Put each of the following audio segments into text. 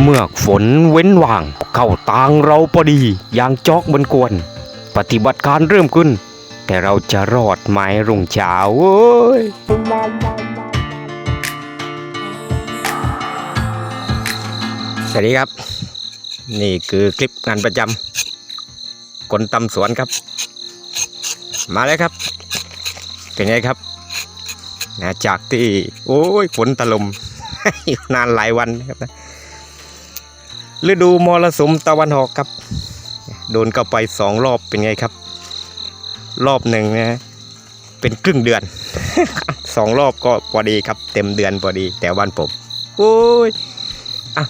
เมื่อฝนเว้นว่าง เข้าตางเราพอดีอย่างจอกบนกวน ปฏิบัติการเริ่มขึ้น แต่เราจะรอดไหมรุ่งเช้าเว้ยสวัสดีครับ นี่คือคลิปงานประจำคนตำสวนครับ มาเลยครับ เป็นไงครับนะจากที่ โอ้ยฝนตะลมนานหลายวันครับนะ ฤดูมรสุมตะวันออกครับ โดนเข้าไปสองรอบเป็นไงครับ รอบหนึ่งนะเป็นครึ่งเดือนสองรอบก็พอดีครับ เต็มเดือนพอดีแต่วันผมโอ้ยอะ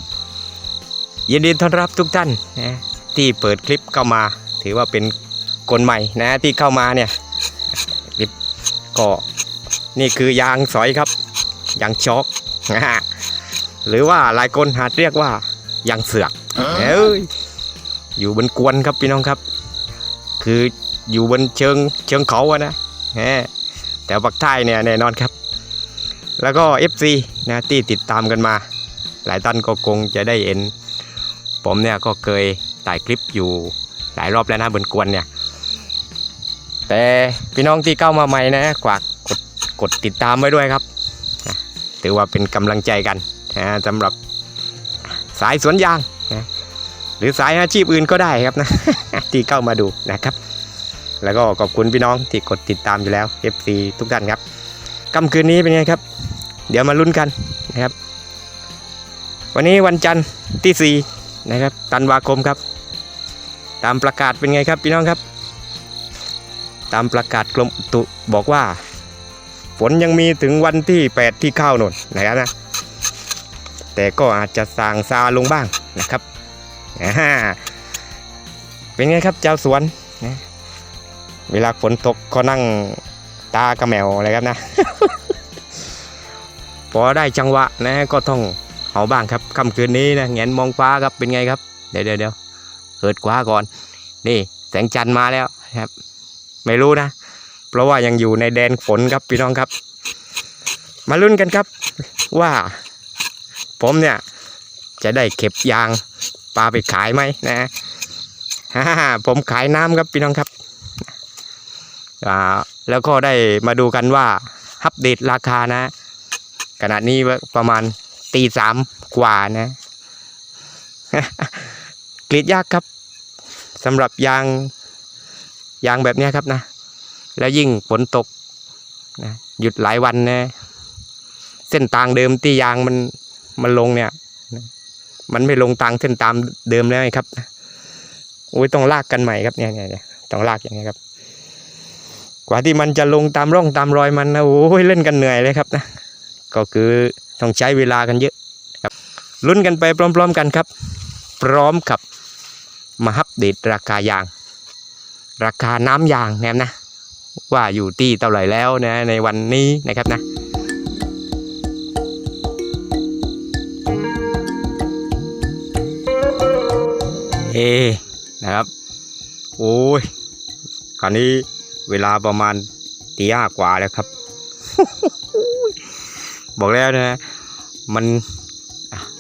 ยินดีต้อนรับทุกท่านนะที่เปิดคลิปเข้ามา ถือว่าเป็นคนใหม่นะที่เข้ามาเนี่ยคลิปก็นี่คือยางสอยครับยางช็อกหรือว่าหลายคนอาเรียกว่า ยางเสือกเอ้ยอยู่บนกวนครับพี่น้องครับ คืออยู่บนเชิงเชิงเขาอะนะแหมแต่ปักใต้เนี่ยแน่นอนครับ แล้วก็ FC นะที่ติดตามกันมา หลายท่านก็คงจะได้เห็น ผมเนี่ยก็เคยถ่ายคลิปอยู่หลายรอบแล้วนะบนกวนเนี่ย แต่พี่น้องที่เข้ามาใหม่นะฝากกดกดติดตามไว้ด้วยครับ ถือว่าเป็นกำลังใจกันนะสำหรับ สายสวนยางนะหรือสายอาชีพอื่นก็ได้ครับนะที่เข้ามาดูนะครับ แล้วก็ขอบคุณพี่น้องที่กดติดตามอยู่แล้ว FC ทุกท่านครับค่ำคืนนี้เป็นไงครับ เดี๋ยวมาลุ้นกันนะครับ วันนี้วันจันทร์ที่4นะครับธันวาคมครับ ตามประกาศเป็นไงครับพี่น้องครับ ตามประกาศกรมอุตุบอกว่า ฝนยังมีถึงวันที่ 8 ที่เข้าโน่นนะครับนะ แต่ก็อาจจะสางซาลงบ้างนะครับอ่าเป็นไงครับเจ้าสวนนะเวลาฝนตกก็นั่งตากระแมวอะไรครับนะ พอได้จังหวะนะก็ต้องเอาบ้างครับค่ำคืนนี้นะแงนมองฟ้าครับเป็นไงครับ เดี๋ยวเดี๋ยวเดี๋ยวเกิดกว่าก่อน นี่แสงจันทร์มาแล้วครับ ไม่รู้นะ เพราะว่ายังอยู่ในแดนฝนครับพี่น้องครับ มาลุ้นกันครับว่า ผมเนี่ย จะได้เก็บยางปลาไปขายไหมนะฮ่าผมขายน้ำครับพี่น้องครับอ่าแล้วก็ได้มาดูกันว่าอัปเดตราคานะ ขณะนี้ประมาณตีสามกว่านะกรีดยากครับสำหรับยางยางแบบนี้ครับนะ แล้วยิ่งฝนตกนะหยุดหลายวันนะ เส้นทางเดิมที่ยางมัน มันลงเนี่ย มันไม่ลงตางเส้นตามเดิมแล้วครับโอ้ยต้องลากกันใหม่ครับเนี่ยเนี่ยต้องลากอย่างเงี้ยครับ กว่าที่มันจะลงตามร่องตามรอยมันนะโอ้ยเล่นกันเหนื่อยเลยครับนะก็คือต้องใช้เวลากันเยอะครับลุ้นกันไปพร้อม ๆ กันครับ พร้อมกับมาอัปเดตราคายาง ราคาน้ำยางนะครับนะว่าอยู่ที่เท่าไหร่แล้วนะในวันนี้นะครับนะ เอนะครับ โอ้ยคราวนี้เวลาประมาณตีห้ากว่าแล้วครับ บอกแล้วนะ มัน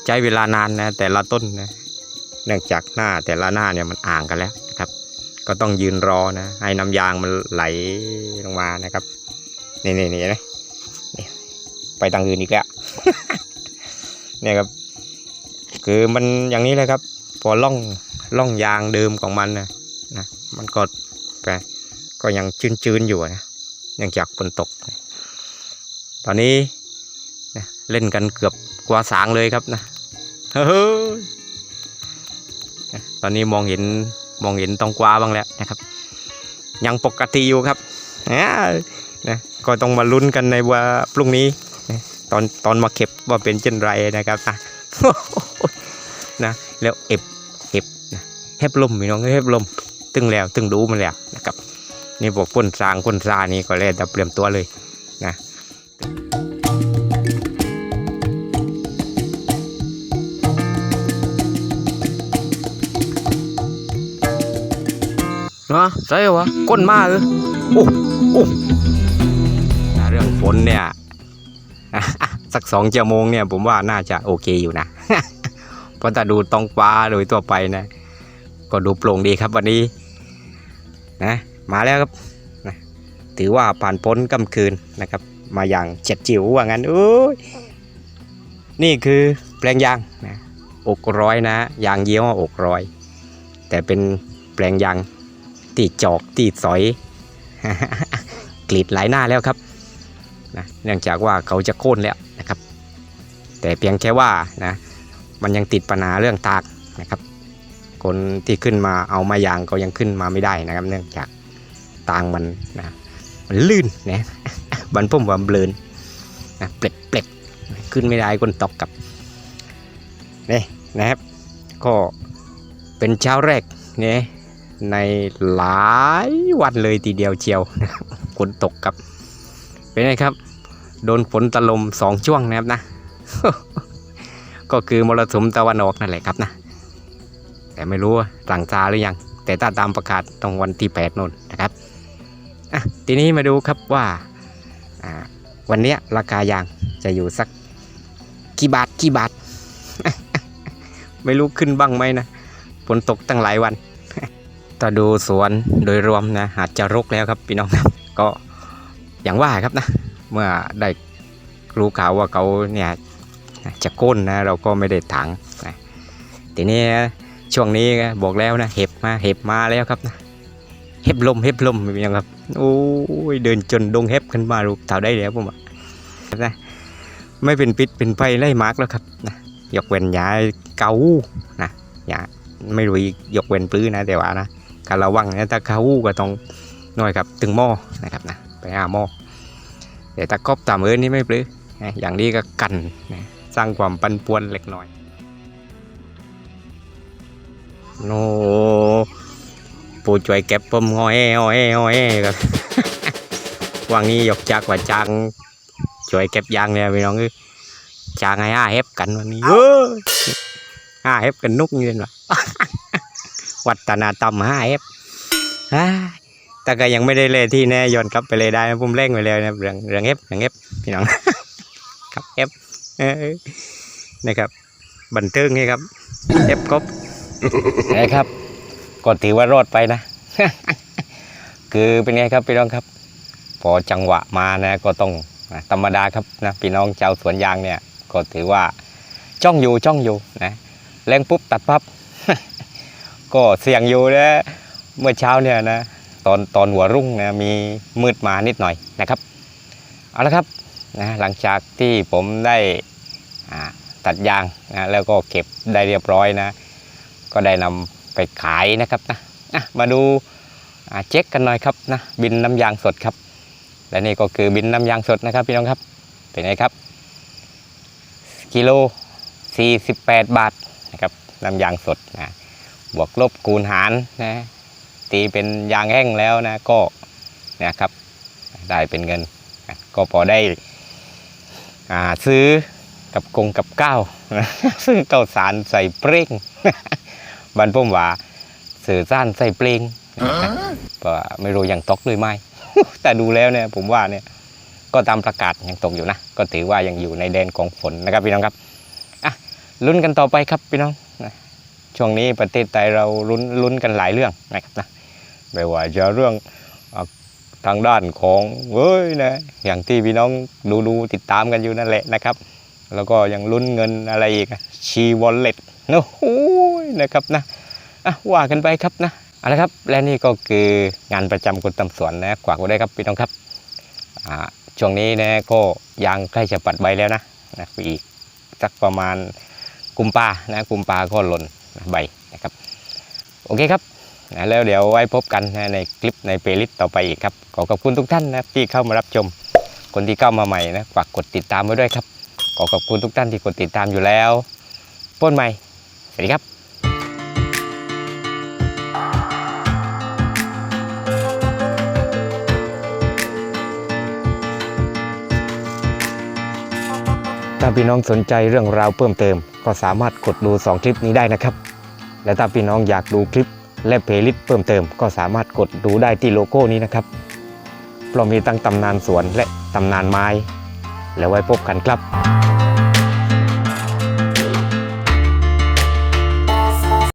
ใช้เวลานานนะแต่ละต้นนะ เนื่องจากหน้าแต่ละหน้าเนี่ยมันอ่างกันแล้วนะครับ ก็ต้องยืนรอนะ ให้น้ำยางมันไหลลงมานะครับนี่นี่นี่นะไปทางอื่นอีกแล้วเนี่ยครับ คือมันอย่างนี้เลยครับ พอล่อง ล่องยางเดิมของมันนะนะมันก็ไปก็ยังชื้นๆอยู่นะเนื่องจากฝนตก ตอนนี้นะเล่นกันเกือบกว่าสางเลยครับนะเฮ้ยตอนนี้มองเห็นมองเห็นตองกวาบ้างแล้วนะครับ ยังปกติอยู่ครับนะก็ต้องมาลุ้นกันในว่าพรุ่งนี้นะตอนตอนมาเก็บว่าเป็นเช่นไรนะครับนะนะแล้วเอฟเอฟ เฮบลมพี่น้องเฮบลมตึงแล้วตึงดูมันแล้วนะครับนี่บอกพ่นสางพ่นซานี่ก็เลยจะเปลี่ยนตัวเลยนะเนาะใช่วะก้นมาเออโอ้โอ้เรื่องฝนเนี่ยสักสองชั่วโมงเนี่ยผมว่าน่าจะโอเคอยู่นะเพราะถ้าดูตองฟ้าโดยทั่วไปนะ ก็ดูโปร่งดีครับวันนี้นะมาแล้วครับนะถือว่าผ่านพ้นกำคืนนะครับ มาอย่างเจ็ดจิ๋วว่างั้นโอ้ยนี่คือแปลงยางนะอกร้อยนะยางเยี่ยวอกร้อย แต่เป็นแปลงยางตีจอกตีสอยกรีดหลายหน้าแล้วครับนะเนื่องจากว่าเขาจะโค่นแล้วนะครับ แต่เพียงแค่ว่านะมันยังติดปัญหาเรื่องตากนะครับ คนที่ขึ้นมาเอามายางก็ยังขึ้นมาไม่ได้นะครับ เนื่องจากตางมันนะมันลื่นนะบันพุ่มว่าเบลนนะเปล็ดเปล็ดขึ้นไม่ได้คนตกกับนี่นะครับ ก็เป็นเช้าแรกเนี่ยในหลายวันเลยทีเดียวเชียวนะครับฝนตกกับเป็นไงครับ โดนฝนตะลมสองช่วงนะครับนะ ก็คือมรสุมตะวันออกนั่นแหละครับนะ แต่ไม่รู้ว่าหลังซาหรือยัง แต่ถ้าตามประกาศตรงวันที่8นนนะครับอะทีนี้มาดูครับว่าวันนี้ราคายางจะอยู่สักกี่บาทกี่บาท ไม่รู้ขึ้นบ้างไหมนะฝนตกตั้งหลายวันถ้าดูสวนโดยรวมนะอาจจะรกแล้วครับพี่น้องครับก็อย่างว่าครับนะเมื่อได้รู้ข่าวว่าเขาเนี่ยจะก้นนะเราก็ไม่ได้ถังนะทีนี้ ช่วงนี้บอกแล้วนะเห็บมาเห็บมาแล้วครับนะเห็บลมเห็บลมเป็นยังครับโอ้ยเดินจนดงเห็บขึ้นมาลูกเท่าได้แล้วผมอะนะไม่เป็นพิษเป็นไฟไล่มาร์กแล้วครับนะยกเว้นยาเกานะยาไม่รู้ยกเว้นปลื้อนะแต่ว่านะการระวังนะถ้าเกาก็ต้องหน่อยครับถึงหม้อนะครับนะไปหาหม้อแต่ถ้ากอบตามเอินนี่ไม่ปลื้อนะอย่างนี้ก็กันนะสร้างความปันป่วนเล็กน้อย โนผู้ช่วยเก็บผมงอแองอแองอแอครับวางนี้ยกจากว่าจางช่วยเก็บยางเนี่ยพี่น้องเอ้ยจางให้ห้าเฮฟกันวันนี้เออห้าเฮฟกันนุกเงินวะวัฒนธรรมห้าเฮฟอ้ายแต่ก็ยังไม่ได้เลยที่แน่ย้อนกลับไปเลยได้นะผมเร่งไปเลยนะเรื่องเรื่องเอฟเรื่องเอฟพี่น้องครับเอฟเออนะครับบันเทิงนี่ครับเอฟครบ นะครับก็ถือว่ารอดไปนะ คือเป็นไงครับพี่น้องครับ พอจังหวะมานะก็ต้องธรรมดาครับนะพี่น้องชาวสวนยางเนี่ย ก็ถือว่าจ้องอยู่จ้องอยู่นะแรงปุ๊บตัดปั๊บก็เสี่ยงอยู่นะเมื่อเช้าเนี่ยนะตอนตอนหัวรุ่งนะมีมืดมานิดหน่อยนะครับเอาละครับนะหลังจากที่ผมได้ตัดยางนะแล้วก็เก็บได้เรียบร้อยนะ ก็ได้นำไปขายนะครับนะอะมาดูเช็คกันหน่อยครับนะบินน้ำยางสดครับ และนี่ก็คือบินน้ำยางสดนะครับพี่น้องครับเป็นไงครับกิโล 48 บาทนะครับน้ำยางสดนะบวกลบคูณหารนะตีเป็นยางแห้งแล้วนะก็นะครับได้เป็นเงินนะก็พอได้ซื้อกับกงกับก้าวซื้อเก้าสารใส่เปร่ง บันพ่มว่าสื่อสารใส่เปลงนะครับว่าไม่รู้ยังตกหรือไม่แต่ดูแล้วเนี่ยผมว่าเนี่ยก็ตามประกาศยังตกอยู่นะ ก็ถือว่ายังอยู่ในแดนของฝนนะครับพี่น้องครับอะลุ้นกันต่อไปครับพี่น้องนะช่วงนี้ประเทศไทยเราลุ้นลุ้นกันหลายเรื่องนะครับนะไม่ว่าจะเรื่องอะทางด้านของเว้ยนะอย่างที่พี่น้องดูดูติดตามกันอยู่นั่นแหละนะครับ แล้วก็ยังลุ้นเงินอะไรอีกชีวอลเล็ต โอ้โหนะครับนะอะว่ากันไปครับนะเอาละครับและนี่ก็คืองานประจำคนตำสวนนะกวากไว้ได้ครับพี่น้องครับอ่าช่วงนี้นะก็ยางใกล้จะปัดใบแล้วนะนะอีกสักประมาณกุมภานะกุมภาก็หล่นนะใบนะครับโอเคครับนะแล้วเดี๋ยวไว้พบกันนะในคลิปในเพลย์ลิสต์ต่อไปอีกครับขอขอบคุณทุกท่านนะที่เข้ามารับชมคนที่เข้ามาใหม่นะฝากกดติดตามไว้ด้วยครับ ขอขอบคุณทุกท่านที่กดติดตามอยู่แล้วป้นใหม่ สวัสดีครับถ้าพี่น้องสนใจเรื่องราวเพิ่มเติม ก็สามารถกดดู 2 คลิปนี้ได้นะครับ และถ้าพี่น้องอยากดูคลิปและเพลย์ลิสต์เพิ่มเติม ก็สามารถกดดูได้ที่โลโก้นี้นะครับเพราะมีตั้งตำนานสวนและตำนานไม้ แล้วไว้พบกันครับ